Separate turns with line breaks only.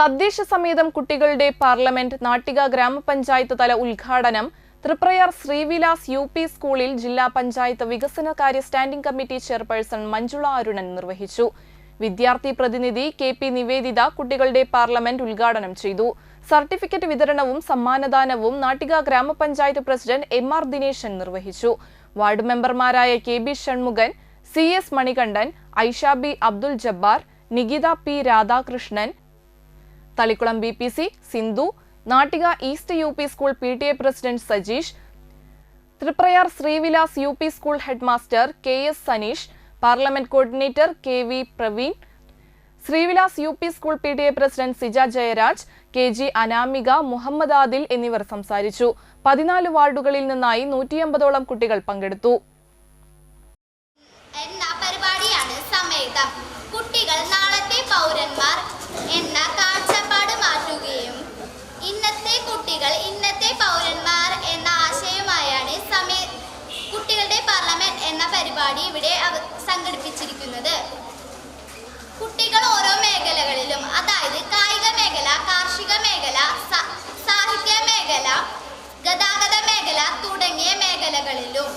തദ്ദേശ സമേതം കുട്ടികളുടെ പാർലമെന്റ് നാട്ടിക ഗ്രാമപഞ്ചായത്ത് തല ഉദ്ഘാടനം. തൃപ്രയാർ ശ്രീവിലാസ് യു പി സ്കൂളിൽ ജില്ലാ പഞ്ചായത്ത് വികസനകാര്യ standing committee chairperson Manjula Arunan നിർവഹിച്ചു. വിദ്യാർത്ഥി പ്രതിനിധി കെ പി നിവേദിത കുട്ടികളുടെ പാർലമെന്റ് ഉദ്ഘാടനം ചെയ്തു. സർട്ടിഫിക്കറ്റ് വിതരണവും സമ്മാനദാനവും നാട്ടിക ഗ്രാമപഞ്ചായത്ത് പ്രസിഡന്റ് എം ആർ ദിനേശൻ നിർവഹിച്ചു. വാർഡ് മെമ്പർമാരായ K B Shanmukhan C S Manikandan Aishabi Abdul Jabbar Nikita P Radhakrishnan Thalikulam B P C Sindhu Nattika east U P school P T A president Sajeesh Triprayar Srivilas U P school head master K S Saneesh parliament coordinator K V Praveen Srivilas U P school P T A president Sija Jayaraj K G Anamika Muhammad Adil എന്നിവർ സംസാരിച്ചു. പതിനാല് വാർഡുകളിൽ നിന്നായി നൂറ്റിയമ്പതോളം കുട്ടികൾ പങ്കെടുത്തു.
എന്ന പരിപാടിയാണ് സമേതം കുട്ടികൾ നാളത്തെ പൗരന്മാർ എന്ന കാഴ്ചപ്പാട് മാറ്റുകയും ഇന്നത്തെ കുട്ടികൾ ഇന്നത്തെ പൗരന്മാർ എന്ന ആശയമായാണ് സമേ കുട്ടികളുടെ പാർലമെന്റ് എന്ന പരിപാടി ഇവിടെ സംഘടിപ്പിച്ചിരിക്കുന്നത്. കുട്ടികൾ ഓരോ മേഖലകളിലും അതായത് കായിക മേഖല കാർഷിക മേഖല സാഹിത്യ മേഖല ഗതാഗത മേഖല തുടങ്ങിയ മേഖലകളിലും